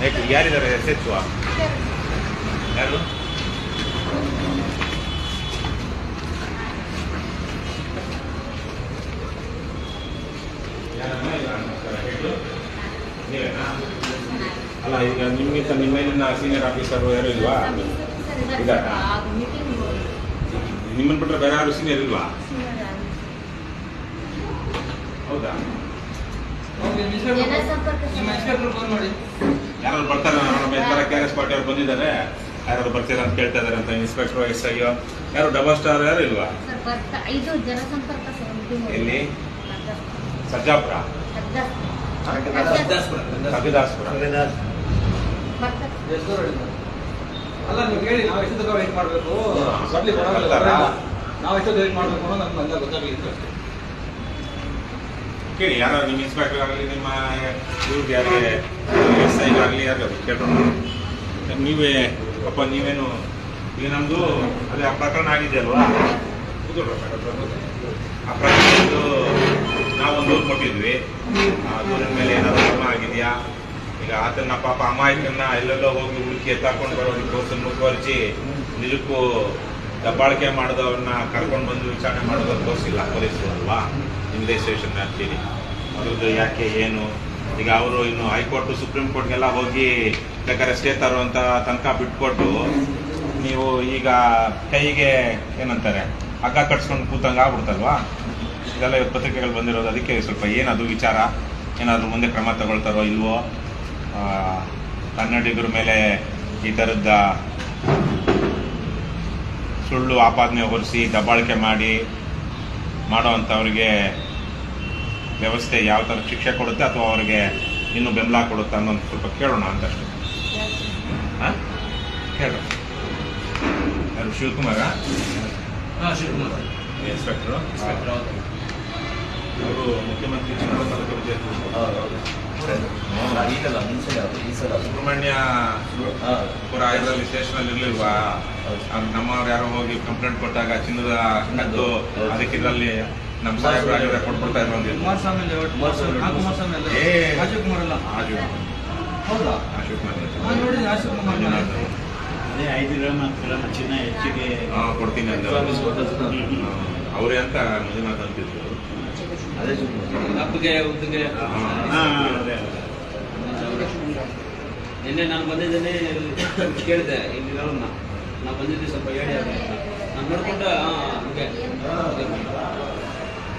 ಯಾಕೆ ಯಾರಿದ್ದಾರೆ S H ಯಾರು ಅಲ್ಲ ಈಗ ನಿಮ್ಗಿಂತ ನಿಮ್ಮ ಮೇಲಿನ ಸೀನಿಯರ್ ಆಫೀಸರು ಯಾರು ಇಲ್ವಾ? ಇದಾರಾ? ನಿಮ್ಮನ್ನು ಬಿಟ್ಟರೆ ಬೇರೆ ಯಾರು ಸೀನಿಯರ್ ಇಲ್ವಾ? ಹೌದಾ? ನಿಮ್ಮ ಫೋನ್ ಮಾಡಿ. ಯಾರು ಬರ್ತಾರೆ ನಮ್ಮ ಈ ಥರ ಕೆ ಆರ್ ಎಸ್ ಪಾರ್ಟಿ ಅವ್ರು ಬಂದಿದ್ದಾರೆ. ಯಾರು ಬರ್ತೀರಾ ಅಂತ ಕೇಳ್ತಾ ಇದಾರೆ ಅಂತ ಇನ್ಸ್ಪೆಕ್ಟರ್ ಎಸ್ ಐ ಯಾರು ಡಬಲ್ ಸ್ಟಾರ್ ಯಾರು ಇಲ್ವಾ? ಸರ್ ಬರ್ತಾ ಇದು ಜನಸಂಪರ್ಕ ಎಲ್ಲಿ? ಸರ್ಜಾಪುರ ಇದೆ? ಅಲ್ಲ ನೀವು ಹೇಳಿ ನಾವು ಎಷ್ಟು ತನಕ ವೆಯ್ಟ್ ಮಾಡಬೇಕು? ಬರ್ಲಿ ಸಡ್ಲಿ ಕೊಡೋಲ್ಲ. ನಾವು ಎಷ್ಟು ವೆಯ್ಟ್ ಮಾಡಬೇಕು ಅನ್ನೋದು ನಮ್ಗೆ ಎಲ್ಲ ಗೊತ್ತಾಗಲಿಕ್ಕೆ ಅಷ್ಟೇ. ಕೇಳಿ ಯಾರು ನಿಮ್ಮ ಇನ್ಸ್ಪೆಕ್ಟರ್ ಆಗಲಿ, ನಿಮ್ಮ ಇವ್ರಿಗೆ ಯಾರಿಗೆ ಎಸ್ ಆಗಲಿ ಯಾರಿಗಾದ್ರು ಕೇಳೋಣ ನೀವೇ ಪಾಪ ನೀವೇನು ಈಗ ನಮ್ಮದು ಅದೇ ಆ ಪ್ರಕರಣ ಆಗಿದೆ ಅಲ್ವಾ. ಆ ಪ್ರಕರಣದ್ದು ನಾವೊಂದು ದೂರು ಕೊಟ್ಟಿದ್ವಿ. ಆ ದೂರಿನ ಮೇಲೆ ಏನಾದರೂ ಕ್ರಮ ಆಗಿದೆಯಾ? ಈಗ ಆತನ ಪಾಪ ಅಮಾಯಕನ್ನ ಎಲ್ಲೆಲ್ಲೋ ಹೋಗಿ ಹುಡುಕಿ ಎತ್ತಾಕೊಂಡು ಬರೋದಕ್ಕೋಸ್ಕರ ಮುಂದುವರಿಸಿ ನಿಜಕ್ಕೂ ದಬ್ಬಾಳಿಕೆ ಮಾಡಿದವ್ರನ್ನ ಕರ್ಕೊಂಡು ಬಂದು ವಿಚಾರಣೆ ಮಾಡೋದಕ್ಕೋಸ್ಕರ ಪೊಲೀಸರು ಅಲ್ವಾ? ನಿಮ್ಮದೇ ಸ್ಟೇಷನ್ ವ್ಯಾಪ್ತಿಯಲ್ಲಿ ಅದ್ರದ್ದು ಯಾಕೆ, ಏನು? ಈಗ ಅವರು ಇನ್ನು ಹೈಕೋರ್ಟ್, ಸುಪ್ರೀಂ ಕೋರ್ಟ್ಗೆಲ್ಲ ಹೋಗಿ ಬೇಕಾದ್ರೆ ಸ್ಟೇ ತರುವಂತ ತನಕ ಬಿಟ್ಕೊಟ್ಟು ನೀವು ಈಗ ಕೈಗೆ ಏನಂತಾರೆ, ಹಗ್ಗ ಕಟ್ಸ್ಕೊಂಡು ಕೂತಂಗೆ ಆಗ್ಬಿಡ್ತಲ್ವಾ? ಇದೆಲ್ಲ ಪತ್ರಿಕೆಗಳು ಬಂದಿರೋದು, ಅದಕ್ಕೆ ಸ್ವಲ್ಪ ಏನದು ವಿಚಾರ? ಏನಾದರೂ ಮುಂದೆ ಕ್ರಮ ತಗೊಳ್ತಾರೋ ಇಲ್ವೋ? ಕನ್ನಡಿಗರ ಮೇಲೆ ಈ ಥರದ ಸುಳ್ಳು ಆಪಾದನೆ ಹೊರಿಸಿ ದಬ್ಬಾಳಿಕೆ ಮಾಡಿ ಮಾಡೋವಂಥವ್ರಿಗೆ ವ್ಯವಸ್ಥೆ ಯಾವ ಥರ ಶಿಕ್ಷೆ ಕೊಡುತ್ತೆ ಅಥವಾ ಅವರಿಗೆ ಇನ್ನೂ ಬೆಂಬಲ ಕೊಡುತ್ತೆ ಅನ್ನೋದು ಸ್ವಲ್ಪ ಕೇಳೋಣ ಅಂತ ಅಷ್ಟೇ ಹಾಂ? ಹೇಳ್ರಿ ಯಾರು ಶಿವಕುಮಾರ? ಹಾಂ ಶಿವಕುಮಾರ್. ಇನ್ಸ್ಪೆಕ್ಟ್ರು. ಅವರು ಮುಖ್ಯಮಂತ್ರಿ ಸಲ ಸುಬ್ರಹ್ಮಣ್ಯ. ಪುರ ಇದರಲ್ಲಿ ಸ್ಟೇಷನಲ್ಲಿ ಇರ್ಲಿಲ್ವಾ ನಮ್ಮವ್ರು ಯಾರೋ ಹೋಗಿ ಕಂಪ್ಲೇಂಟ್ ಕೊಟ್ಟಾಗ ಚಿನ್ನದ ಕದ್ದು ಅದಕ್ಕೆ ಇದರಲ್ಲಿ ನಮ್ಮ ಸಾಹೇಬ್ರು ಕೊಟ್ಬಿಡ್ತಾ ಇದ್ರು. ಕುಮಾರಸ್ವಾಮಿ ಕುಮಾರಸ್ವಾಮಿ. ಅಲ್ಲ. ಏ. ರಾಜೀವ್ ಕುಮಾರ್ ಅಲ್ಲ. ಹೌದಾ? ಅಶೋಕ್ ಮನೆ ನಾನು ನೋಡಿ ರಾಜೀವ್ ಕುಮಾರ್ ಮಂಜುನಾಥ್. ಅದೇ ಐದು ಗ್ರಾಮ್ ಹತ್ತು ಗ್ರಾಮ್ ಚಿನ್ನ ಹೆಚ್ಚಿಗೆ ಹಾ ಕೊಡ್ತೀನಿ ಅಂತ ಅವರೇ ಅಂತ ಮಂಜುನಾಥ್ ಅಂತಿದ್ರು. ಅದೇ ಉದ್ದಿಗೆ. ನಿನ್ನೆ ನಾನು ಬಂದಿದ್ದೇನೆ ಕೇಳಿದೆ ಇಲ್ಲಿರೋನ್ನ ನಾನು ಬಂದಿದ್ದೆ ಸ್ವಲ್ಪ ಹೇಳಿ ಅಂತ. ನಾನು ನೋಡ್ಕೊಂಡ ಹಾಂ ಹಂಗೆ.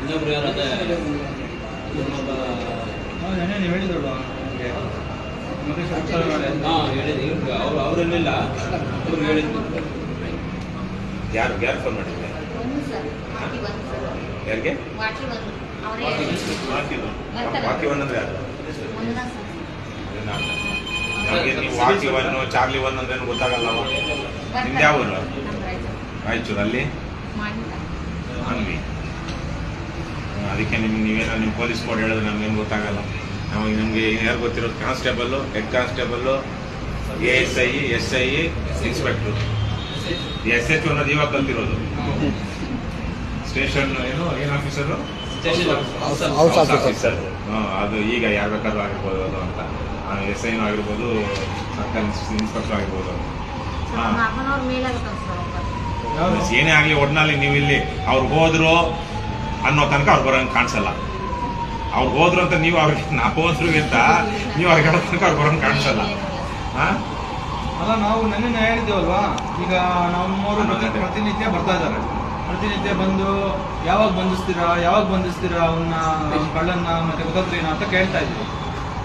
ಇನ್ನೊಬ್ರು ಯಾರು ಅದೇ? ಇನ್ನೊಬ್ಬ ಹೌದು, ನೆನ್ನೆ ನೀವು ಹೇಳಿದ್ರಲ್ವಾ ನಮಗೆ. ಮಹೇಶ್ ಉತ್ತರ ಮಾಡಿ ಹಾ ಹೇಳಿದೆ ಇವ್ರಿಗೆ ಅವ್ರು ಅವ್ರನ್ನಿಲ್ಲ ಇವ್ರು ಹೇಳಿದ್ರು. ಯಾರು ಯಾರು ಫೋನ್ ಸರ್ ಯಾರಿಗೆ? ಅವರೇ. ವಾಕಿವನ್ ಅಂದ್ರೆ ಯಾರು? ನಮಗೆ ನೀವು ವಾಕಿ ಒನ್ ಚಾರ್ಲಿ ಒನ್ ಅಂದ್ರೇನು ಗೊತ್ತಾಗಲ್ಲ ನಿಮ್ದು ಯಾವ ರಾಯಚೂರಲ್ಲಿ? ನಮ್ಮ ರಾಯಚೂರು. ರಾಯಚೂರು ಅಲ್ಲಿ ಮಾಡಿಲ್ಲ ಅಂದ್ವಿ ಅದಕ್ಕೆ ನಿಮ್ಗೆ ನೀವೇನೋ ನಿಮ್ಮ ಪೊಲೀಸ್ ಕೋಡ್ ಹೇಳಿದ್ರೆ ನಮ್ಗೇನು ಗೊತ್ತಾಗಲ್ಲ. ನಾವು ನಮಗೆ ಯಾರು ಗೊತ್ತಿರೋದು? Constable head constable A S I S I inspector S H ಅನ್ನೋದು ಇವಾಗ ಕಲ್ತಿರೋದು. ಸ್ಟೇಷನ್ ಏನು ಏನು ಆಫೀಸರು ಸ್ಟೇಷನ್ ಆಫೀಸರ್ ಅದು ಈಗ ಯಾರು ಬೇಕಾದ್ರೂ ಆಗಿರ್ಬೋದು ಅದು ಅಂತ. ಎಸ್ ಐನೂ ಆಗಿರ್ಬೋದು ಸರ್ಕಲ್ ಇನ್ಸ್ಪೆಕ್ಟರ್ ಆಗಿರ್ಬೋದು ಹಾ. ಏನೇ ಆಗಲಿ ಒಡ್ನಲ್ಲಿ ನೀವು ಇಲ್ಲಿ ಅವ್ರು ಹೋದ್ರು ಅನ್ನೋ ತನಕ ಅವ್ರು ಬರೋಂಗೆ ಕಾಣಿಸಲ್ಲ. ಅವ್ರು ಹೋದ್ರು ಅಂತ ನೀವು ಅವ್ರಿಗೆ ನಾವು ಹೋದ್ರು ಅಂತ ನೀವು ಅವ್ರಿಗೆ ಹೇಳೋ ತನಕ ಅವ್ರು ಬರೋಂಗೆ ಕಾಣಿಸಲ್ಲ. ಹಾ ಅಲ್ಲ ನಾವು ನೆನ್ನೆ ಹೇಳಿದ್ದೇವಲ್ವಾ? ಈಗ ನಮ್ಮವರು ಪ್ರತಿನಿತ್ಯ ಬರ್ತಾ ಇದ್ದಾರೆ. ಪ್ರತಿನಿತ್ಯ ಬಂದು ಯಾವಾಗ ಬಂಧಿಸ್ತೀರಾ ಯಾವಾಗ ಬಂಧಿಸ್ತೀರಾ ಅವನ್ನ ಕಳ್ಳನ್ನ ಮತ್ತೆ ಗೊತ್ತಾಗ್ತೀನ ಅಂತ ಕೇಳ್ತಾ ಇದ್ವಿ.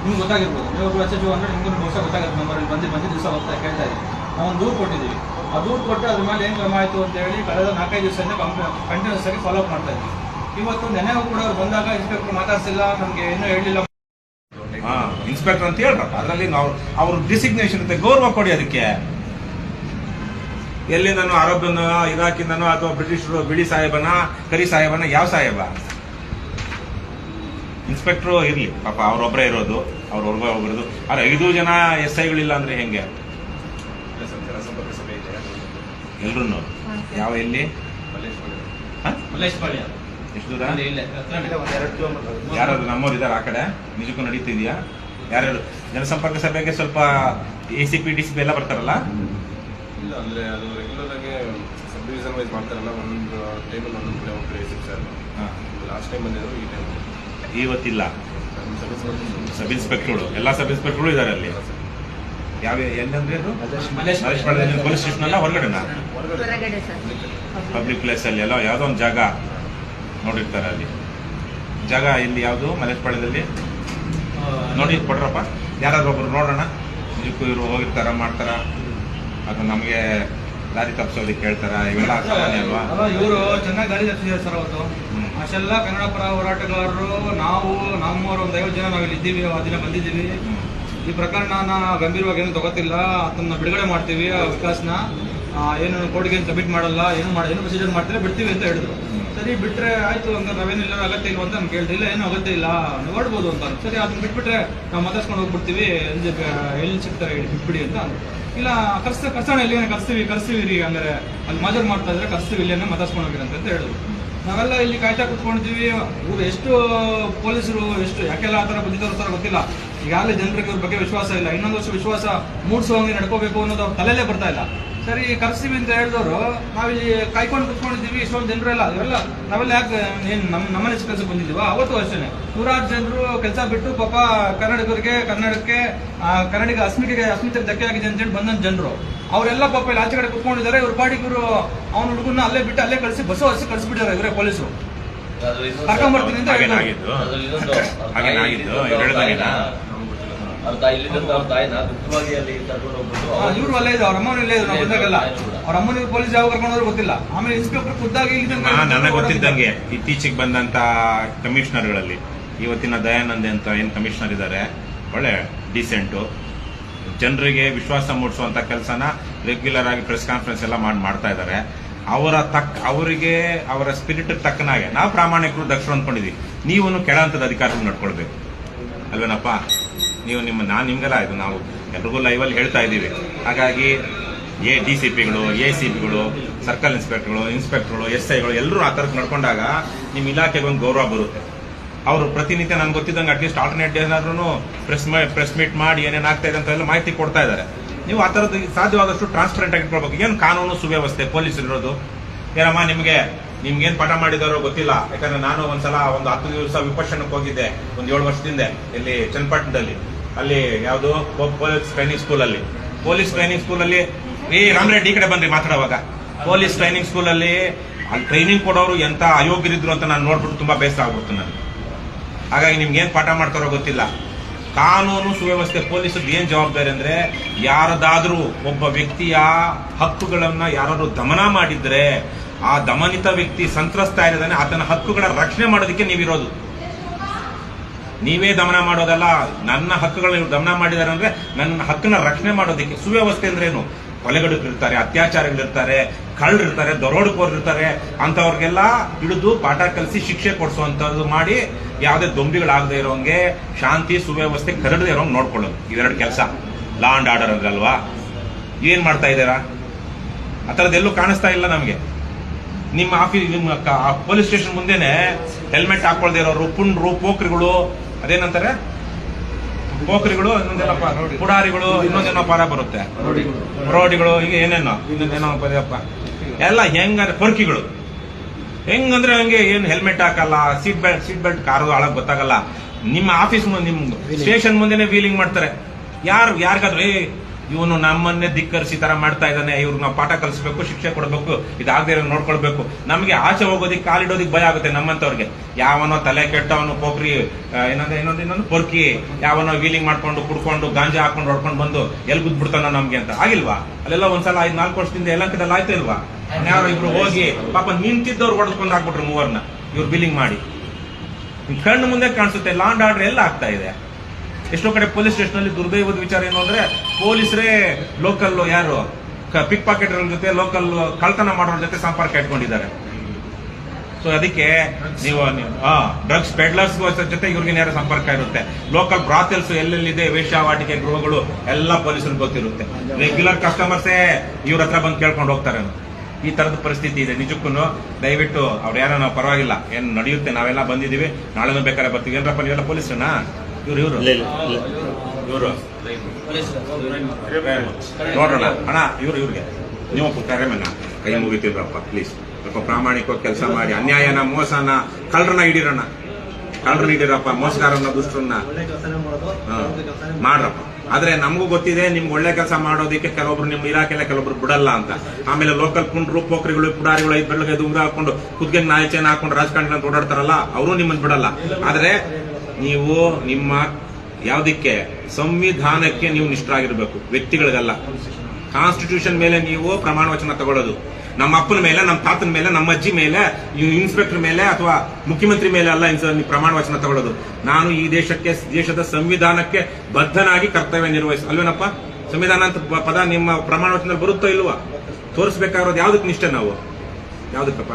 ನಿಮ್ಗೆ ಗೊತ್ತಾಗಿರ್ಬೋದು. ನೀವು ಎಚ್ ಎಚ್ ಅಂದ್ರೆ ನಿಮ್ಗೆ ಹೊಸ ಗೊತ್ತಾಗುತ್ತೆ ನಂಬರ್ ಬಂದು ಬಂದು ದಿವಸ ಹೋಗ್ತಾ ಕೇಳ್ತಾ ಇದ್ವಿ. ನಾವು ಒಂದು ದೂರು ಕೊಟ್ಟಿದ್ದೀವಿ. ಆ ದೂರು ಕೊಟ್ಟು ಅದ್ರ ಮೇಲೆ ಏನು ಕ್ರಮ ಆಯಿತು ಅಂತ ಹೇಳಿ ಕಳೆದ ನಾಲ್ಕೈದು ದಿವಸದಿಂದ ಕಂಟಿನ್ಯೂಸ್ ಆಗಿ ಫಾಲೋ ಅಪ್ ಮಾಡ್ತಾ ಇದ್ವಿ. ಇವತ್ತು ನೆನೆಗೂ ಕೂಡ ಅವ್ರು ಬಂದಾಗ ಇನ್ಸ್ಪೆಕ್ಟರ್ ಮಾತಾಡ್ಸಿಲ್ಲ ನಮ್ಗೆ ಏನೂ ಹೇಳಿಲ್ಲ. ಹಾ ಇನ್ಸ್ಪೆಕ್ಟರ್ ಅಂತ ಹೇಳ್ರಪ್ಪ ಅದರಲ್ಲಿ ನಾವು ಅವ್ರ ಡಿಸಿಗ್ನೇಷನ್ ಇರುತ್ತೆ ಗೌರವ ಕೊಡಿ ಅದಕ್ಕೆ. ಎಲ್ಲಿ ನಾನು ಅರಬ್ನ ಇರಾಕಿಂದನೋ ಅಥವಾ ಬ್ರಿಟಿಷರು ಬಿಳಿ ಸಾಹೇಬನ ಕರಿ ಸಾಹೇಬನ ಯಾವ ಸಾಹೇಬ? ಇನ್ಸ್ಪೆಕ್ಟ್ರು ಇರ್ಲಿ. ಪಾಪ ಅವ್ರೊಬ್ಬರೇ ಇರೋದು ಅವ್ರೊಬ್ಬ ಒಬ್ಬರದು ಆದ್ರೆ ಐದು ಜನ ಎಸ್ ಐಗಳಿಲ್ಲ ಅಂದ್ರೆ ಹೆಂಗೆ? ಎಲ್ರು ಯಾವ ಎಲ್ಲಿ ಮಲ್ಲೇಶ್ವರ. ಮಲ್ಲೇಶ್ ಎಷ್ಟು ದೂರ ಯಾರಾದ್ರು ನಮ್ಮವ್ರು ಇದಾರೆ ಆ ಕಡೆ ನಿಜಕ್ಕೂ ನಡೀತಿದ್ಯಾ ಯಾರು ಜನಸಂಪರ್ಕ ಸಭೆಗೆ ಸ್ವಲ್ಪ A C P D C P ಎಲ್ಲ ಬರ್ತಾರಲ್ಲ ಇಲ್ಲ ಅಂದ್ರೆ ಅದು ರೆಗ್ಯುಲರ್ ಆಗಿ ಸಬ್ ಡಿವಿಷನ್ ವೈಸ್ ಮಾಡ್ತಾರಲ್ಲ ಒಂದೊಂದು ಟೈಮಲ್ಲಿ ಒಂದೊಂದು ಕಡೆ ಹೋಗ್ತಾರೆ ಎ ಸರ್ ಹಾ. ಲಾಸ್ಟ್ ಟೈಮ್ ಬಂದಿದ್ರು ಈ ಟೈಮ್ ಇವತ್ತಿಲ್ಲ ಸಬ್ ಇನ್ಸ್ಪೆಕ್ಟರ್ಗಳು ಎಲ್ಲ ಸಬ್ ಇನ್ಸ್ಪೆಕ್ಟರ್ಗಳು ಇದ್ದಾರೆ ಅಲ್ಲಿ ಯಾವ ಎಲ್ಲಂದ್ರೆ ಪೊಲೀಸ್ ಸ್ಟೇಷನ್ ಅಲ್ಲ ಹೊರಗಡೆನಾ ಹೊರಗಡೆ ಸರ್ ಪಬ್ಲಿಕ್ ಪ್ಲೇಸ್ ಅಲ್ಲಿ ಎಲ್ಲ ಯಾವುದೋ ಒಂದು ಜಾಗ ನೋಡಿರ್ತಾರೆ ಅಲ್ಲಿ. ಜಾಗ ಇಲ್ಲಿ ಯಾವುದು? ಮಲೇಶ್ಪಾಳ್ಯದಲ್ಲಿ ನೋಡಿ ಕೊಡ್ರಪ್ಪ. ಯಾರಾದ್ರೂ ಒಬ್ರು ನೋಡೋಣ. ನಿಜಕ್ಕೂ ಇವರು ಹೋಗಿರ್ತಾರ ಮಾಡ್ತಾರ? ಅದು ನಮಗೆ ದಾರಿ ತಪ್ಪಿಸೋದಕ್ಕೆ ಹೇಳ್ತಾರ? ಇವೆಲ್ಲ ಸಾಮಾನ್ಯ ಅಲ್ವಾ? ಅಲ್ಲ ಇವರು ಚೆನ್ನಾಗಿ ದಾರಿ ತಪ್ಪಿಸಿದ್ದಾರೆ ಸರ್ ಅವತ್ತು. ಅಷ್ಟೆಲ್ಲ ಕನ್ನಡ ಪರ ಹೋರಾಟಗಾರರು ನಾವು ನಮ್ಮವರು ಒಂದು ಐವತ್ತು ಜನ ನಾವಿಲ್ಲಿ ಇದ್ದೀವಿ ಆ ದಿನ ಬಂದಿದ್ದೀವಿ. ಈ ಪ್ರಕರಣನ ಗಂಭೀರವಾಗಿ ಏನು ತಗೋತಿಲ್ಲ. ಅದನ್ನ ಬಿಡುಗಡೆ ಮಾಡ್ತೀವಿ ಆ ವಿಕಾಸ್ನ. ಏನು ಕೋರ್ಟ್ಗೆ ಏನು ಸಬ್ಮಿಟ್ ಮಾಡಲ್ಲ ಏನು ಮಾಡ ಏನು ಪ್ರೊಸೀಜರ್ ಮಾಡ್ತೀರಾ ಬಿಡ್ತೀವಿ ಅಂತ ಹೇಳಿದ್ರು. ಸರಿ, ಬಿಟ್ರೆ ಆಯ್ತು ಅಂತ ನಾವೇನಿಲ್ಲ, ಅಗತ್ಯ ಇಲ್ಲ ಅಂತ ನಮ್ಗೆ ಕೇಳ್ದೆ. ಇಲ್ಲ, ಏನು ಅಗತ್ಯ ಇಲ್ಲ, ನೋಡ್ಬೋದು ಅಂತ ಸರಿ, ಅದನ್ನ ಬಿಟ್ಬಿಟ್ರೆ ನಾವು ಮಾತಾಡ್ಸ್ಕೊಂಡು ಹೋಗ್ಬಿಡ್ತೀವಿ, ಎಲ್ಲಿ ಎಲ್ಲಿ ಸಿಗ್ತಾರೆ ಹೇಳಿ ಬಿಟ್ಬಿಡಿ ಅಂತ. ಇಲ್ಲ, ಕರ್ಸ ಕರ್ಸೋಣ ಇಲ್ಲಿ ಕರ್ಸ್ತೀವಿ ಕರ್ಸ್ತೀವಿ ರೀ ಅಂದರೆ ಅಲ್ಲಿ ಮಾಜರ್ ಮಾಡ್ತಾ ಇದ್ರೆ ಕರ್ಸ್ತೀವಿ ಇಲ್ಲೇನೆ ಮಾತಾಡ್ಸ್ಕೊಂಡು ಹೋಗಿರಂತೆ ಅಂತ ಹೇಳಿದ್ರು. ನಾವೆಲ್ಲ ಇಲ್ಲಿ ಕಾಯ್ತಾ ಕುತ್ಕೊಂಡಿದ್ದೀವಿ. ಇವ್ರು ಎಷ್ಟು ಪೊಲೀಸರು, ಎಷ್ಟು ಯಾಕೆಲ್ಲ ಆ ಥರ ಬಂದಿದ್ದಾರೋ ಸರ್ ಗೊತ್ತಿಲ್ಲ. ಈಗಾಗಲೇ ಜನರಿಗೆ ಇವ್ರ ಬಗ್ಗೆ ವಿಶ್ವಾಸ ಇಲ್ಲ. ಇನ್ನೊಂದು ವರ್ಷ ವಿಶ್ವಾಸ ಮೂಡಿಸುವಂಗೆ ನಡ್ಕೋಬೇಕು ಅನ್ನೋದು ಅವ್ರ ತಲೆಯಲ್ಲೇ ಬರ್ತಾ ಇಲ್ಲ. ಸರಿ ಕರ್ಸ್ತೀವಿ ಅಂತ ಹೇಳಿದವರು ನಾವಿಲ್ಲಿ ಕಾಯ್ಕೊಂಡು ಕುತ್ಕೊಂಡಿದ್ದೀವಿ ಇಷ್ಟೊಂದು ಜನರೆಲ್ಲ ಇವರೆಲ್ಲ ನಾವೆಲ್ಲ ಯಾಕೆ ಏನು ನಮ್ಮ ನಮ್ಮನೆ ಕೆಲಸಕ್ಕೆ ಬಂದಿದ್ದೀವ? ಅವತ್ತು ಅಷ್ಟೇ ನೂರಾರು ಜನರು ಕೆಲಸ ಬಿಟ್ಟು ಪಾಪ ಕನ್ನಡಿಗರಿಗೆ ಕನ್ನಡಕ್ಕೆ ಆ, ಕನ್ನಡಿಗ ಅಸ್ಮಿತೆಗೆ ಅಸ್ಮಿತೆಗೆ ಧಕ್ಕೆ ಆಗಿದೆ ಅಂತೇಳಿ ಬಂದಂತ ಜನರು. ಅವರೆಲ್ಲ ಪಾಪ ಇಲ್ಲಿ ಆಚೆ ಕಡೆ ಕುತ್ಕೊಂಡಿದ್ದಾರೆ. ಇವ್ರ ಪಾಡಿಗರು ಇವರು ಅವ್ನ ಹುಡುಗನ್ನ ಅಲ್ಲೇ ಬಿಟ್ಟು ಅಲ್ಲೇ ಕಳಿಸಿ ಬಸ್ಸು ಹಸಿ ಕಳಿಸ್ಬಿಟ್ಟಿದ್ದಾರೆ ಇವರೇ ಪೊಲೀಸರು. ಕರ್ಕೊಂಡ್ಬರ್ತೀನಿ ಅಂತ ಹೇಳಿದ್ರು. ಅವ್ರ ತಾಯಿ ಇಲ್ಲಿದ್ದಂತ ಅವ್ರ ತಾಯಿನ ದುಃಖವಾಗಿ ಅಲ್ಲಿ ಕರ್ಕೊಂಡು ಹೋಗ್ಬಿಟ್ಟು ಇವ್ರು ಅಲ್ಲೇ ಇದೆ ಅವ್ರ ಅಮ್ಮನೂ ಇಲ್ಲೇ ಇದ್ರು ನಾವು ಬಂದಾಗೆಲ್ಲ ಅವ್ರ ಅಮ್ಮನಿಗೆ ಪೊಲೀಸ್ ಯಾವ ಕರ್ಕೊಂಡು ಹೋದ್ರು ಗೊತ್ತಿಲ್ಲ. ಆಮೇಲೆ ಇನ್ಸ್ಪೆಕ್ಟರ್ ಖುದ್ದಾಗಿ ನನಗೆ ಗೊತ್ತಿದ್ದಂಗೆ. ಇತ್ತೀಚೆಗೆ ಬಂದಂತ ಕಮಿಷನರ್ಗಳಲ್ಲಿ. ಇವತ್ತಿನ ದಯಾನಂದ್ ಅಂತ ಏನು ಕಮಿಷನರ್ ಇದ್ದಾರೆ ಒಳ್ಳೆ ಡಿಸೆಂಟು ಜನರಿಗೆ ವಿಶ್ವಾಸ ಮೂಡಿಸುವಂತ ಕೆಲಸನ ರೆಗ್ಯುಲರ್ ಆಗಿ ಪ್ರೆಸ್ ಕಾನ್ಫರೆನ್ಸ್ ಎಲ್ಲ ಮಾಡಿ ಮಾಡ್ತಾ ಇದ್ದಾರೆ ಅವರ ತಕ್ಕ ಅವರಿಗೆ ಅವರ ಸ್ಪಿರಿಟ್ ತಕ್ಕನಾಗೆ ನಾವು ಪ್ರಾಮಾಣಿಕರು ದಕ್ಷಿಣ ಅಂದ್ಕೊಂಡಿದ್ದೀವಿ ನೀವು ಕೆಳ ಹಂತದ ಅಧಿಕಾರಿಗಳು ನಡ್ಕೊಳ್ಬೇಕು. ಅಲ್ವೇನಪ್ಪ? ನೀವು ನಿಮ್ಮ, ನಾನು ನಿಮ್ಗೆಲ್ಲ ಆಯಿತು ನಾವು ಎಲ್ರಿಗೂ ಲೈವಲ್ಲಿ ಹೇಳ್ತಾ ಇದ್ದೀವಿ. ಹಾಗಾಗಿ ಎ ಡಿ ಸಿ ಪಿಗಳು, ಎ ಸಿ ಪಿಗಳು ಸರ್ಕಲ್ ಇನ್ಸ್ಪೆಕ್ಟರ್ಗಳು ಇನ್ಸ್ಪೆಕ್ಟರ್ಗಳು, ಎಸ್ ಐಗಳು ಎಲ್ಲರೂ ಆ ಥರಕ್ಕೆ ನಡ್ಕೊಂಡಾಗ ನಿಮ್ಮ ಇಲಾಖೆಗೆ ಒಂದು ಗೌರವ ಬರುತ್ತೆ. ಅವರು ಪ್ರತಿನಿತ್ಯ ನನ್ಗೆ ಗೊತ್ತಿದ್ದಂಗೆ ಅಟ್ಲೀಸ್ಟ್ ಆಲ್ಟರ್ನೇಟ್ ಆದ್ರೂ ಪ್ರೆಸ್ ಪ್ರೆಸ್ ಮೀಟ್ ಮಾಡಿ ಏನೇನು ಆಗ್ತಾ ಇದೆ ಅಂತ ಎಲ್ಲ ಮಾಹಿತಿ ಕೊಡ್ತಾ ಇದ್ದಾರೆ. ನೀವು ಆ ಥರದ್ದು ಸಾಧ್ಯವಾದಷ್ಟು ಟ್ರಾನ್ಸ್ಪರೆಂಟ್ ಆಗಿ ಇಟ್ಕೊಳ್ಬೇಕು. ಏನು ಕಾನೂನು ಸುವ್ಯವಸ್ಥೆ, ಪೊಲೀಸ್ ಇರೋದು? ಏನಮ್ಮ ನಿಮಗೆ, ನಿಮ್ಗೇನು ಪಾಠ ಮಾಡಿದಾರೋ ಗೊತ್ತಿಲ್ಲ. ಯಾಕಂದ್ರೆ ನಾನು ಒಂದ್ಸಲ ಒಂದು ಹತ್ತು ದಿವಸ ವಿಪಕ್ಷಣಕ್ಕೆ ಹೋಗಿದ್ದೆ, ಒಂದು ಏಳು ವರ್ಷದಿಂದ ಇಲ್ಲಿ ಚನ್ನಪಟ್ಟಣದಲ್ಲಿ. ಅಲ್ಲಿ ಯಾವುದು? ಪೊಲೀಸ್ ಟ್ರೈನಿಂಗ್ ಸ್ಕೂಲಲ್ಲಿ. ಪೊಲೀಸ್ ಟ್ರೈನಿಂಗ್ ಸ್ಕೂಲಲ್ಲಿ, ಏ, ರಾಮರೆಡ್ಡಿ ಈ ಕಡೆ ಬಂದ್ರಿ ಮಾತಾಡುವಾಗ. ಪೊಲೀಸ್ ಟ್ರೈನಿಂಗ್ ಸ್ಕೂಲಲ್ಲಿ ಅಲ್ಲಿ ಟ್ರೈನಿಂಗ್ ಕೊಡೋರು ಎಂತ ಅಯೋಗ್ಯರಿದ್ರು ಅಂತ ನಾನು ನೋಡ್ಬಿಟ್ಟು ತುಂಬಾ ಬೇಸರ ಆಗ್ಬಿಡ್ತು ನಾನು ಹಾಗಾಗಿ ನಿಮ್ಗೆ ಏನ್ ಪಾಠ ಮಾಡ್ತಾರೋ ಗೊತ್ತಿಲ್ಲ. ಕಾನೂನು ಸುವ್ಯವಸ್ಥೆ ಪೊಲೀಸ್ ಏನ್ ಜವಾಬ್ದಾರಿ ಅಂದ್ರೆ, ಯಾರದಾದ್ರೂ ಒಬ್ಬ ವ್ಯಕ್ತಿಯ ಹಕ್ಕುಗಳನ್ನ ಯಾರಾದ್ರೂ ದಮನ ಮಾಡಿದ್ರೆ, ಆ ದಮನಿತ ವ್ಯಕ್ತಿ ಸಂತ್ರಸ್ತ ಇರೋದಾನೆ ಆತನ ಹಕ್ಕುಗಳ ರಕ್ಷಣೆ ಮಾಡೋದಕ್ಕೆ ನೀವಿರೋದು. ನೀವೇ ದಮನ ಮಾಡೋದಲ್ಲ, ನನ್ನ ಹಕ್ಕುಗಳನ್ನ ಇವ್ರು ದಮನ ಮಾಡಿದ್ದಾರೆ ಅಂದ್ರೆ ನನ್ನ ಹಕ್ಕನ್ನ ರಕ್ಷಣೆ ಮಾಡೋದಕ್ಕೆ ಸುವ್ಯವಸ್ಥೆ ಅಂದ್ರೆ ಏನು? ಕೊಲೆಗಡುಕರಿರ್ತಾರೆ ಅತ್ಯಾಚಾರಗಳಿರ್ತಾರೆ, ಕಳ್ಳರಿರ್ತಾರೆ, ದರೋಡೆಕೋರಿರ್ತಾರೆ ಅಂತವ್ರಿಗೆಲ್ಲ ಹಿಡಿದು ಪಾಠ ಕಲಿಸಿ ಶಿಕ್ಷೆ ಕೊಡಿಸುವಂತದ್ದು ಮಾಡಿ ಯಾವುದೇ ದೊಂಬಿಗಳಾಗದೆ ಇರೋಂಗೆ ಶಾಂತಿ, ಸುವ್ಯವಸ್ಥೆ ಕರಡದೆ ಇರೋಂಗೆ ನೋಡ್ಕೊಳ್ಳೋದು. ಇದೆರಡು ಕೆಲಸ. ಲಾ ಅಂಡ್ ಆರ್ಡರ್ ಅಲ್ವಾ? ಏನ್ ಮಾಡ್ತಾ ಇದ್ದೀರಾ? ಆ ಥರದ್ದೆಲ್ಲೂ ಕಾಣಿಸ್ತಾ ಇಲ್ಲ ನಮಗೆ. ನಿಮ್ಮ ಆಫೀಸ್ ನಿಮ್ಮ ಪೊಲೀಸ್ ಸ್ಟೇಷನ್ ಮುಂದೆನೆ ಹೆಲ್ಮೆಟ್ ಹಾಕೊಳ್ದೇ ಇರೋರು, ಪುಂಡ್ರು ಪೋಖ್ರಿಗಳು ಅದೇನಂತಾರೆ? ಪೋಖರಿಗಳು ಇನ್ನೊಂದೇನಪ್ಪ ಪುಡಾರಿಗಳು ಇನ್ನೊಂದೇನೋ ಪರ ಬರುತ್ತೆ. ರೋಡಿಗಳು. ಈಗ ಏನೇನೋ ಇನ್ನೊಂದೇನೋ ಪದಪ್ಪ ಎಲ್ಲ ಹೆಂಗಂದ್ರೆ ಪೊರ್ಕಿಗಳು. ಹೆಂಗಂದ್ರೆ ಹಂಗೆ ಏನು ಹೆಲ್ಮೆಟ್ ಹಾಕಲ್ಲ seat belt seat belt car ಹಾಳಾಗ್ ಗೊತ್ತಾಗಲ್ಲ. ನಿಮ್ಮ ಆಫೀಸ್ ನಿಮ್ ಸ್ಟೇಷನ್ ಮುಂದೆನೆ ವೀಲಿಂಗ್ ಮಾಡ್ತಾರೆ. ಯಾರು ಯಾರಿಗಾದ್ರು ಏ ಇವನು ನಮ್ಮನ್ನೇ ಧಿಕ್ಕರಿಸಿ ತರ ಮಾಡ್ತಾ ಇದ್ದಾನೆ ಇವ್ರಿಗೆ ನಾವು ಪಾಠ ಕಲಿಸ್ಬೇಕು, ಶಿಕ್ಷೆ ಕೊಡಬೇಕು, ಇದಾಗದೇ ಇರೋ ನೋಡ್ಕೊಳ್ಬೇಕು. ನಮಗೆ ಆಚೆ ಹೋಗೋದಿಕ್, ಕಾಲಿಡೋದಿಕ್ ಭಯ ಆಗುತ್ತೆ ನಮ್ಮಂತವ್ರಿಗೆ ಯಾವನೋ ತಲೆ ಕೆಟ್ಟವನು, ಪೋಕ್ರಿ ಏನಂದ್ರೆ ಇನ್ನೊಂದು ಇನ್ನೊಂದು ಪೊರ್ಕಿ, ಯಾವನೋ ವೀಲಿಂಗ್ ಮಾಡ್ಕೊಂಡು, ಕುಡ್ಕೊಂಡು, ಗಾಂಜಾ ಹಾಕೊಂಡು ಹೊಡ್ಕೊಂಡು ಬಂದು ಎಲ್ಲಿ ಬಿಡ್ತಾನೋ ನಮ್ಗೆ ಅಂತ. ಆಗಿಲ್ವಾ? ಅಲ್ಲೆಲ್ಲ ಒಂದ್ಸಲ ಐದ್, ನಾಲ್ಕು ವರ್ಷದಿಂದ ಯಲಂಕದಲ್ಲಿ ಆಯ್ತಾ ಇಲ್ವಾ? ಯಾರೋ ಇಬ್ರು ಹೋಗಿ, ಪಾಪ ನಿಂತಿದ್ದವ್ರು ಹೊಡೆದ್ಕೊಂಡು ಹಾಕ್ಬಿಟ್ರು ಮೂವರ್ನ. ಇವ್ರು ಬಿಲ್ಲಿಂಗ್ ಮಾಡಿ. ಕಣ್ಣು ಮುಂದೆ ಕಾಣಿಸುತ್ತೆ ಲಾಂಡ್ ಆರ್ಡರ್ ಎಲ್ಲ ಆಗ್ತಾ ಇದೆ. ಎಷ್ಟೋ ಕಡೆ ಪೊಲೀಸ್ ಸ್ಟೇಷನ್ ಅಲ್ಲಿ ದುರ್ದೈವದ ವಿಚಾರ ಏನು ಅಂದ್ರೆ ಪೊಲೀಸರೇ ಲೋಕಲ್ ಯಾರು? ಪಿಕ್ ಪಾಕೆಟ್ ಜೊತೆ ಲೋಕಲ್ ಕಳ್ತನ ಮಾಡೋರ ಜೊತೆ ಸಂಪರ್ಕ ಇಟ್ಕೊಂಡಿದ್ದಾರೆ. ಸೊ ಅದಕ್ಕೆ ನೀವು ಡ್ರಗ್ಸ್ ಪೆಡ್ಲರ್ಸ್ ಜೊತೆ ಇವ್ರಿಗೆ ನೇರ ಸಂಪರ್ಕ ಇರುತ್ತೆ? ಲೋಕಲ್ ಬ್ರಾತೆಲ್ಸ್ ಎಲ್ಲೆಲ್ಲಿದೆ? ವೇಶ್ಯಾವಾಟಿಕೆ ಗೃಹಗಳು ಎಲ್ಲ ಪೊಲೀಸರಿಗೆ ಗೊತ್ತಿರುತ್ತೆ. ರೆಗ್ಯುಲರ್ ಕಸ್ಟಮರ್ಸೇ ಇವ್ರ ಹತ್ರ ಬಂದು ಕೇಳ್ಕೊಂಡು ಹೋಗ್ತಾರೆ. ಈ ತರದ ಪರಿಸ್ಥಿತಿ ಇದೆ. ನಿಜಕ್ಕೂ ದಯವಿಟ್ಟು ಅವ್ರು ಯಾರೋ ಪರವಾಗಿಲ್ಲ. ಏನ್ ನಡೆಯುತ್ತೆ? ನಾವೆಲ್ಲ ಬಂದಿದೀವಿ ನಾಳೆನೂ ಬೇಕಾದ್ರೆ ಬರ್ತೀವಿ. ಏನಪ್ಪ ನೀವೆಲ್ಲ ಪೊಲೀಸರನಾ? ಇವ್ರು ಇವರು. ಇವರು. ಅಣ್ಣ ಇವ್ರು ಇವ್ರಿಗೆ. ನೀವು ಕರೆಮನ್ನ ಕೈ ಮುಗಿತಿದ್ರಪ್ಪ ಪ್ಲೀಸ್ ಸ್ವಲ್ಪ ಪ್ರಾಮಾಣಿಕವಾಗಿ ಕೆಲಸ ಮಾಡಿ ಅನ್ಯಾಯನ ಮೋಸನ ಕಳ್ಳರನ್ನ ಹಿಡೀರಣ್ಣ. ಕಳ್ಳರನ್ನ ಹಿಡೀರಪ್ಪ ಮೋಸಗಾರನ್ನ ದುಷ್ಟರನ್ನ. ಮಾಡ್ರಪ್ಪ. ಆದ್ರೆ ನಮಗೂ ಗೊತ್ತಿದೆ ನಿಮ್ಗೆ ಒಳ್ಳೆ ಕೆಲಸ ಮಾಡೋದಕ್ಕೆ ಕೆಲವೊಬ್ರು ನಿಮ್ಮ ಇಲಾಖೆಲ್ಲ ಕೆಲವೊಬ್ರು ಬಿಡಲ್ಲ ಅಂತ. ಆಮೇಲೆ ಲೋಕಲ್ ಪುಂಡ್ರು ಪೋಖ್ರಿಗಳು ಪುಡಾರಿಗಳು ಐದು ಬೆಳಗ್ಗೆ ದುಂಗ್ರ ಹಾಕೊಂಡು ಕುದ್ಗೆ ನಾಯಿ ಚೇನ್ ಹಾಕೊಂಡು ರಾಜಕಾರಣ ಅಂತ ಓಡಾಡ್ತಾರಲ್ಲ ಅವರು ನಿಮ್ಮನ್ನ ಬಿಡಲ್ಲ. ಆದ್ರೆ ನೀವು ನಿಮ್ಮ ಯಾವುದಕ್ಕೆ, ಸಂವಿಧಾನಕ್ಕೆ ನೀವು ನಿಷ್ಠರಾಗಿರಬೇಕು, ವ್ಯಕ್ತಿಗಳಿಗಲ್ಲ. ಕಾನ್ಸ್ಟಿಟ್ಯೂಷನ್ ಮೇಲೆ ನೀವು ಪ್ರಮಾಣ ವಚನ ತಗೊಳ್ಳೋದು. ನಮ್ಮ ಅಪ್ಪನ ಮೇಲೆ, ನಮ್ಮ ತಾತನ ಮೇಲೆ, ನಮ್ಮ ಅಜ್ಜಿ ಮೇಲೆ ಇನ್ಸ್ಪೆಕ್ಟರ್ ಮೇಲೆ ಅಥವಾ ಮುಖ್ಯಮಂತ್ರಿ ಮೇಲೆ ಅಲ್ಲ ಪ್ರಮಾಣ ವಚನ ತಗೊಳ್ಳೋದು. ನಾನು ಈ ದೇಶಕ್ಕೆ, ದೇಶದ ಸಂವಿಧಾನಕ್ಕೆ ಬದ್ಧನಾಗಿ ಕರ್ತವ್ಯ ನಿರ್ವಹಿಸ, ಅಲ್ವೇನಪ್ಪ? ಸಂವಿಧಾನ ಅಂತ ಪದ ನಿಮ್ಮ ಪ್ರಮಾಣ ವಚನದಲ್ಲಿ ಬರುತ್ತೋ ಇಲ್ವಾ? ತೋರಿಸ್ಬೇಕಾಗಿರೋದು ಯಾವ್ದಕ್ಕೆ ನಿಷ್ಠೆ ನಾವು? ಯಾವ್ದಕ್ಕಪ್ಪ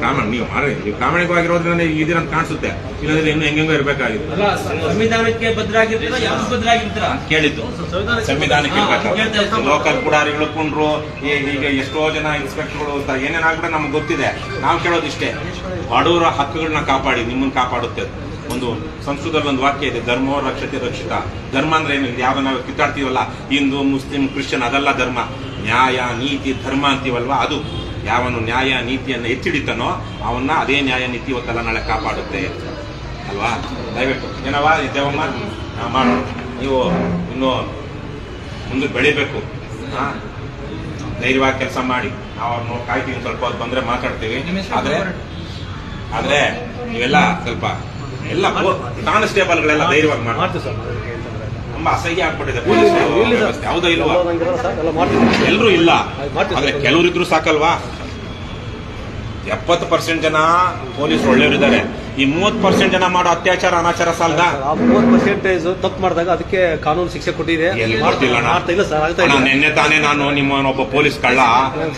ಪ್ರಾಮಾಣ ನೀವು ಮಾಡಿ ನೀವು ಪ್ರಾಮಾಣಿಕವಾಗಿರೋದ್ರಿಂದ ಇದೀರಂತ ಕಾಣಿಸುತ್ತೆ. ಇಲ್ಲದ್ರೆ ಇನ್ನು ಹೆಂಗೆಂಗೋ ಇರಬೇಕಾಗಿತ್ತು. ಸಂವಿಧಾನಕ್ಕೆ ಬದ್ಧರಾಗಿರ್ತೀರಾ ಯಾವ್ದು ಬದ್ಧರಾಗಿರ್ತೀರಾ ಕೇಳಿದ್ದು. ಸಂವಿಧಾನಕ್ಕೆ ಇದ್ದೀನಿ. ಲೋಕಲ್ ಪುಡಾರಿಗಳು ಕುಂಡ್ರು ಈಗ ಎಷ್ಟೋ ಜನ ಇನ್ಸ್ಪೆಕ್ಟರ್ಗಳು ಅಂತ ಏನೇನಾಗ್ಬಿಟ್ಟು ನಮ್ಗೆ ಗೊತ್ತಿದೆ. ನಾವು ಕೇಳೋದಿಷ್ಟೇ ಬಡವರ ಹಕ್ಕುಗಳನ್ನ ಕಾಪಾಡಿ ನಿಮ್ಮನ್ನು ಕಾಪಾಡುತ್ತೆ. ಒಂದು ಸಂಸ್ಕೃತದಲ್ಲಿ ಒಂದು ವಾಕ್ಯ ಇದೆ ಧರ್ಮೋ ರಕ್ಷತೆ ರಕ್ಷಿತ. ಧರ್ಮ ಅಂದ್ರೆ ಏನು ಯಾವ ನಾವು ಕಿತ್ತಾಡ್ತೀವಲ್ಲ? ಹಿಂದೂ ಮುಸ್ಲಿಂ ಕ್ರಿಶ್ಚಿಯನ್ ಅದೆಲ್ಲ ಧರ್ಮ. ನ್ಯಾಯ ನೀತಿ ಧರ್ಮ ಅಂತೀವಲ್ವಾ? ಅದು ಯಾವನು ನ್ಯಾಯ ನೀತಿಯನ್ನು ಎತ್ತಿಡಿತಾನೋ ಅವನ್ನ ಅದೇ ನ್ಯಾಯ ನೀತಿ ಇವತ್ತೆಲ್ಲ ನಾಳೆ ಕಾಪಾಡುತ್ತೆ. ಅಲ್ವಾ? ದಯವಿಟ್ಟು. ಏನವಾ ದೇವಮ್ಮ? ಮಾಡು. ನೀವು ಇನ್ನು ಮುಂದೆ ಬೆಳಿಬೇಕು. ಹಾಂ? ಧೈರ್ಯವಾಗಿ ಕೆಲಸ ಮಾಡಿ. ನಾವು ಅವ್ರನ್ನ ಕಾಯ್ತೀವಿ ಸ್ವಲ್ಪ ಹೊತ್ತು ಬಂದ್ರೆ ಮಾತಾಡ್ತೀವಿ. ಆದ್ರೆ ಆದ್ರೆ ನೀವೆಲ್ಲ ಸ್ವಲ್ಪ ಎಲ್ಲ ಕಾನ್ಸ್ಟೇಬಲ್ಗಳೆಲ್ಲ ಧೈರ್ಯವಾಗಿ ಮಾಡಿ. ತುಂಬಾ ಅಸಹ್ಯ ಆಗ್ಬಿಟ್ಟಿದೆ ಪೊಲೀಸ್ ವ್ಯವಸ್ಥೆ ಯಾವುದೋ ಇಲ್ವಾ? ಎಲ್ಲರೂ ಇಲ್ಲ. ಆದ್ರೆ ಕೆಲವರಿದ್ರು ಸಾಕಲ್ವಾ? ಎಪ್ಪತ್ತು ಪರ್ಸೆಂಟ್ ಜನ ಪೊಲೀಸ್ ಒಳ್ಳೆಯವರಿದ್ದಾರೆ. ಈ ಮೂವತ್ತು ಪರ್ಸೆಂಟ್ ಜನ ಮಾಡೋ ಅತ್ಯಾಚಾರ ಅನಾಚಾರ ಸಾಲದ? ಆ ಮೂವತ್ತು ಪರ್ಸೆಂಟೇಜ್ ತಪ್ಪು ಮಾಡಿದಾಗ ಅದಕ್ಕೆ ಕಾನೂನು ಶಿಕ್ಷೆ ಕೊಟ್ಟಿದೆ. ಎಲ್ಲಿ ಮಾಡ್ತಿಲ್ಲ ಕೊಡ್ತಿಲ್ಲ ಅಣ್ಣ? ಮಾಡ್ತಾ ಇಲ್ಲ ಸರ್ ಆಗ್ತಾ ಅಣ್ಣ, ಇಲ್ಲ. ನಿನ್ನೆ ತಾನೇ ನಾನು ನಿಮ್ಮ ಒಬ್ಬ ಪೊಲೀಸ್ ಕಳ್ಳ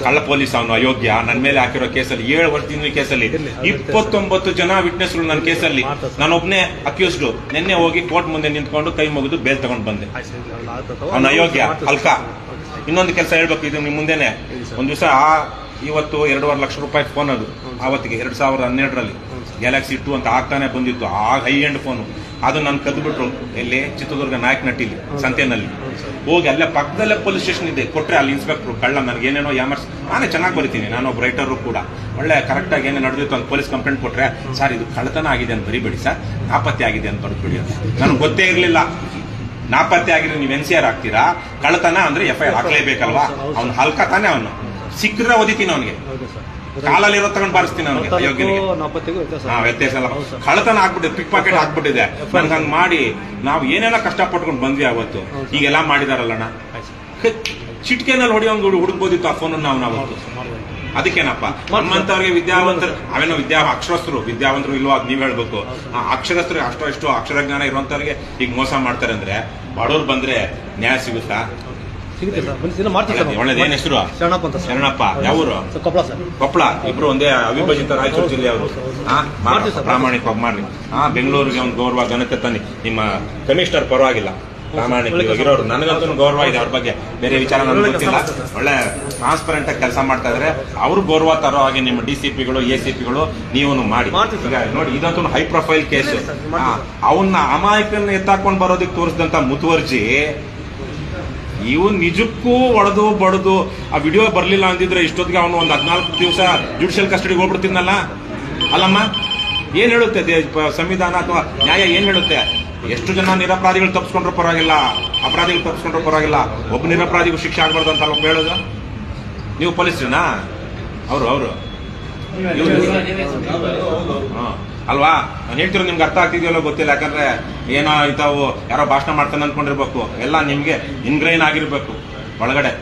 ಕಳ್ಳ ಪೊಲೀಸ್ ಅವನು ಅಯೋಗ್ಯ. ನನ್ನ ಮೇಲೆ ಹಾಕಿರೋ ಕೇಸಲ್ಲಿ ಏಳು ವರ್ಷದಿಂದ ಕೇಸಲ್ಲಿ. ಇಪ್ಪತ್ತೊಂಬತ್ತು ಜನ ವಿಟ್ನೆಸ್ಗಳು ನನ್ನ ಕೇಸಲ್ಲಿ. ನಾನೊಬ್ನೇ ಅಕ್ಯೂಸ್ಡ್ ನಿನ್ನೆ ಹೋಗಿ ಕೋರ್ಟ್ ಮುಂದೆ ನಿಂತ್ಕೊಂಡು ಕೈ ಮುಗಿದು ಬೇಲ್ ತಗೊಂಡು ಬಂದೆ. ಅವನು ಅಯೋಗ್ಯ ಅಲ್ಕ ಇನ್ನೊಂದು ಕೆಲಸ ಹೇಳ್ಬೇಕು ಇದು ನಿಮ್ ಮುಂದೆನೆ. ಒಂದ್ ದಿವಸ ಇವತ್ತು ಎರಡೂವರೆ ಲಕ್ಷ ರೂಪಾಯಿ ಫೋನ್ ಅದು. ಆವತ್ತಿಗೆ ಎರಡು ಸಾವಿರದ ಹನ್ನೆರಡರಲ್ಲಿ. ಗ್ಯಾಲಕ್ಸಿ ಟು ಅಂತ ಆಗ್ತಾನೆ ಬಂದಿತ್ತು. ಆ ಹೈ ಎಂಡ್ ಫೋನು ಅದು ನಾನು ಕದ್ಬಿಟ್ರು. ಎಲ್ಲಿ? ಚಿತ್ರದುರ್ಗ ನಾಯಕನಟ್ಟಿಲಿ ಸಂತೆನಲ್ಲಿ. ಹೋಗಿ ಅಲ್ಲೇ ಪಕ್ಕದಲ್ಲೇ ಪೊಲೀಸ್ ಸ್ಟೇಷನ್ ಇದೆ. ಕೊಟ್ಟರೆ ಅಲ್ಲಿ ಇನ್ಸ್ಪೆಕ್ಟರ್ ಕಳ್ಳ ನನಗೆ ಏನೇನೋ ಯಾಮರ್ಸ್ ನಾನೇ ಚೆನ್ನಾಗಿ ಬರಿತೀನಿ. ನಾನು ಒಬ್ಬ ರೈಟರು ಕೂಡ. ಒಳ್ಳೆ ಕರೆಕ್ಟಾಗಿ ಏನೇ ನಡೆದಿತ್ತು ಅಂತ ಪೊಲೀಸ್ ಕಂಪ್ಲೇಂಟ್ ಕೊಟ್ಟರೆ ಸರ್ ಇದು ಕಳ್ಳತನ ಆಗಿದೆ ಅಂತ ಬರಿಬೇಡಿ ಸರ್. ನಾಪತ್ತೆ ಆಗಿದೆ ಅಂತ ಬರೆದ್ಬಿಡಿ ಅಂತ. ನನಗೆ ಗೊತ್ತೇ ಇರಲಿಲ್ಲ. ನಾಪತ್ತೆ ಆಗಿರೋ ನೀವು ಎನ್ ಸಿ ಆರ್ ಹಾಕ್ತೀರಾ ಕಳ್ಳತನ ಅಂದ್ರೆ ಎಫ್ ಐ ಆರ್ ಹಾಕ್ಲೇಬೇಕಲ್ವಾ? ಅವ್ನು ಹಲ್ಕ ತಾನೆ ಅವನು. ಸಿಕ್ಕಿದ್ರೆ ಓದಿತೀನಿ ಅವನಿಗೆ. ಕಾಲಲ್ಲಿ ಇರೋ ತಗೊಂಡ್ ಬಾರಿಸ್ತೀನಿ ಅವನಿಗೆ ವ್ಯತ್ಯಾಸ. ಸರ್. ಕಳ್ಳತನ ಆಗ್ಬಿಟ್ಟಿದೆ ಪಿಕ್ ಪಾಕೆಟ್ ಆಗ್ಬಿಟ್ಟಿದೆ. ನನ್ಗೆ ಹಂಗ್ ಮಾಡಿ ನಾವು ಏನೆಲ್ಲ ಕಷ್ಟಪಟ್ಕೊಂಡು ಬಂದ್ವಿ ಅವತ್ತು ಈಗೆಲ್ಲ ಮಾಡಿದಾರಲ್ಲಣ್ಣ? ಚಿಟ್ಕೆನಲ್ಲಿ ಹೊಡಿಯೋಂಗ್ ಹುಡುಕ್ಬೋದಿತ್ತು ಆ ಫೋನ್ ನಾವು ಅವತ್ತು ಅದಕ್ಕೇನಪ್ಪ? ನಮ್ಮಂತವ್ರಿಗೆ ವಿದ್ಯಾವಂತರು ಅವೇನೋ ವಿದ್ಯಾ ಅಕ್ಷರಸ್ಥರು ವಿದ್ಯಾವಂತರು ಇಲ್ವಾ ಅದ್ ನೀವ್ ಹೇಳ್ಬೇಕು. ಆ ಅಕ್ಷರಸ್ಥರು ಅಷ್ಟೋ ಇಷ್ಟೋ ಅಕ್ಷರ ಜ್ಞಾನ ಇರುವಂತವ್ರಿಗೆ ಈಗ ಮೋಸ ಮಾಡ್ತಾರೆ ಅಂದ್ರೆ ಬಡವ್ರು ಬಂದ್ರೆ ನ್ಯಾಯ ಸಿಗುತ್ತಾ? ಸಿಗುತ್ತೆ ಸರ್. ಬನ್ನಿ ದಿನ ಮಾಡ್ತೀವಿ ಸರ್ ಒಳ್ಳೇದು ಏನ್ ಹೆಸರು? ಶರಣಪ್ಪ ಅಂತ ಸರ್. ಶರಣಪ್ಪ. ಯಾವೂರು ಸರ್ ಕೊಪ್ಪಳ ಸರ್. ಕೊಪ್ಪಳ ಇಬ್ರು ಒಂದೇ ಅವಿಭಜಿತ ರಾಯಚೂರು ಜಿಲ್ಲೆ ಅವರು. ಮಾಡ್ತೀವಿ ಸರ್. ಪ್ರಾಮಾಣಿಕವಾಗಿ ಮಾಡ್ಲಿ ಹಾ ಬೆಂಗಳೂರಿಗೆ ಒಂದು ಗೌರವ ಘನತೆ ತನ್ನಿ. ನಿಮ್ಮ ಕಮಿಷನರ್ ಪರವಾಗಿಲ್ಲ. ಪ್ರಾಮಾಣಿಕವಾಗಿರೋರು ನನಗಂತೂ ಗೌರವ ಇದೆ ಅವ್ರ ಬಗ್ಗೆ. ಬೇರೆ ವಿಚಾರ ನನಗೆ ಗೊತ್ತಿಲ್ಲ. ಒಳ್ಳೆ ಟ್ರಾನ್ಸ್ಪರೆಂಟ್ ಆಗಿ ಕೆಲಸ ಮಾಡ್ತಾ ಇದ್ರೆ. ಅವ್ರು ಗೌರವ ತರೋ ಹಾಗೆ ನಿಮ್ಮ ಡಿ ಸಿ ಪಿಗಳು ಎ ಸಿ ಪಿಗಳು ನೀವು ಮಾಡಿ ಈಗ ನೋಡಿ ಇದಂತೂ ಹೈ ಪ್ರೊಫೈಲ್ ಕೇಸ್. ಅವನ್ನ ಅಮಾಯಕನ್ನ ಎತ್ತಾಕೊಂಡು ಬರೋದಕ್ಕೆ ತೋರಿಸಿದಂತ ಮುತುವರ್ಜಿ ಇವು ನಿಜಕ್ಕೂ ಒಡೆದು ಬಡದು ಆ ವಿಡಿಯೋ ಬರಲಿಲ್ಲ ಅಂದಿದ್ರೆ ಇಷ್ಟೊತ್ತಿಗೆ ಅವನು ಒಂದು ಹದಿನಾಲ್ಕು ದಿವಸ ಜುಡಿಷಿಯಲ್ ಕಸ್ಟಡಿಗೆ ಹೋಗ್ಬಿಡ್ತಿದ್ನಲ್ಲ? ಅಲ್ಲಮ್ಮ ಏನು ಹೇಳುತ್ತೆ ಸಂವಿಧಾನ ಅಥವಾ ನ್ಯಾಯ ಏನು ಹೇಳುತ್ತೆ? ಎಷ್ಟು ಜನ ನಿರಪರಾಧಿಗಳು ತಪ್ಪಿಸ್ಕೊಂಡ್ರೂ ಪರವಾಗಿಲ್ಲ ಅಪರಾಧಿಗಳು ತಪ್ಪಿಸ್ಕೊಂಡ್ರೂ ಪರವಾಗಿಲ್ಲ ಒಬ್ಬ ನಿರಪರಾಧಿಗೂ ಶಿಕ್ಷೆ ಆಗ್ಬಾರ್ದು ಅಂತ ಅಲ್ವಾ ಹೇಳೋದು? ನೀವು ಪೊಲೀಸ್ರನಾ? ಅವರು ಅವರು. ಹಾ. ಅಲ್ವಾ? ನಾನು ಹೇಳ್ತಿರೋ ನಿಮ್ಗೆ ಅರ್ಥ ಆಗ್ತಿದೆಯಲ್ಲೋ ಗೊತ್ತಿಲ್ಲ, ಯಾಕಂದ್ರೆ ಏನೋ ಇಂಥವು ಯಾರೋ ಭಾಷಣ ಮಾಡ್ತಾನೆ ಅನ್ಕೊಂಡಿರ್ಬೇಕು. ಎಲ್ಲ ನಿಮಗೆ ಇನ್ಗ್ರೈನ್ ಆಗಿರ್ಬೇಕು ಒಳಗಡೆ.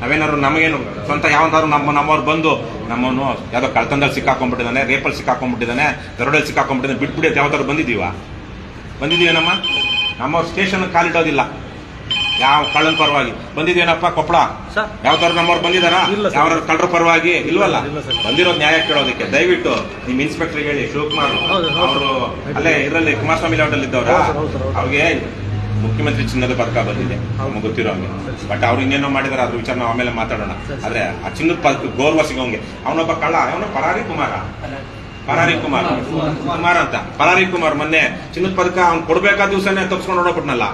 ನಾವೇನಾದ್ರು ನಮಗೇನು ಸ್ವಂತ ಯಾವ್ದಾದ್ರು ನಮ್ಮ ನಮ್ಮವ್ರು ಬಂದು ನಮ್ಮನ್ನು ಯಾವುದೋ ಕಳ್ತನದಲ್ಲಿ ಸಿಕ್ಕಾಕೊಂಡ್ಬಿಟ್ಟಿದ್ದಾನೆ, ರೇಪಲ್ಲಿ ಸಿಕ್ಕಾಕೊಂಡ್ಬಿಟ್ಟಿದ್ದಾನೆ ದರೋಡಲ್ಲಿ ಸಿಕ್ಕಾಕೊಂಡ್ಬಿಟ್ಟಿದ್ದಾನೆ ಬಿಟ್ಬಿಡಿ ಯಾವ್ದಾದ್ರು ಬಂದಿದ್ದೀವ? ಬಂದಿದ್ದೀವ ಬಂದಿದ್ದೀವೇನಮ್ಮ? ನಮ್ಮವ್ರು ಸ್ಟೇಷನ್ ಕಾಲಿಡೋದಿಲ್ಲ. ಯಾವ ಕಳ್ಳನ ಪರವಾಗಿ? ಬಂದಿದ್ದೇನಪ್ಪ ಕೊಪ್ಪಳ. ತರ ನಮ್ಮವ್ರು ಬಂದಿದಾರಾ ಯಾವ. ಕಳ್ಳರ ಪರವಾಗಿ? ಇಲ್ವಲ್ಲ? ಬಂದಿರೋ ಬಂದಿರೋದು ನ್ಯಾಯ ಕೇಳೋದಕ್ಕೆ. ದಯವಿಟ್ಟು ನಿಮ್ ಇನ್ಸ್ಪೆಕ್ಟರ್ ಹೇಳಿ ಶಿವಕುಮಾರ್. ಅವರು. ಅಲ್ಲೇ ಇದರಲ್ಲಿ ಕುಮಾರಸ್ವಾಮಿ ಲೇಔಟಲ್ಲಿ ಇದ್ದವ್ರ. ಅವ್ರಿಗೆ ಮುಖ್ಯಮಂತ್ರಿ ಚಿನ್ನದ ಪದಕ ಬಂದಿದೆ. ನಮ್ಗೆ ಗೊತ್ತಿರೋ ಹಂಗೆ. ಬಟ್ ಅವ್ರು ಇನ್ನೇನೋ ಮಾಡಿದಾರೆ ಅದ್ರ ವಿಚಾರ ನಾವು ಆಮೇಲೆ ಮಾತಾಡೋಣ. ಆದ್ರೆ ಆ ಚಿನ್ನದ ಪದಕ ಗೌರವ ಸಿಗೋಂಗೆ. ಅವನೊಬ್ಬ ಕಳ್ಳ ಅವನು ಪರಾರಿ ಕುಮಾರ. ಪರಾರಿ ಕುಮಾರ್. ಕುಮಾರ್ ಅಂತ. ಪರಾರಿ ಕುಮಾರ್ ಮೊನ್ನೆ ಚಿನ್ನದ ಪದಕ ಅವ್ನು ಕೊಡ್ಬೇಕಾದ ದಿವಸನೇ ತಪ್ಸ್ಕೊಂಡು ಹೊಡೋಗ್ಬಿಟ್ನಲ್ಲ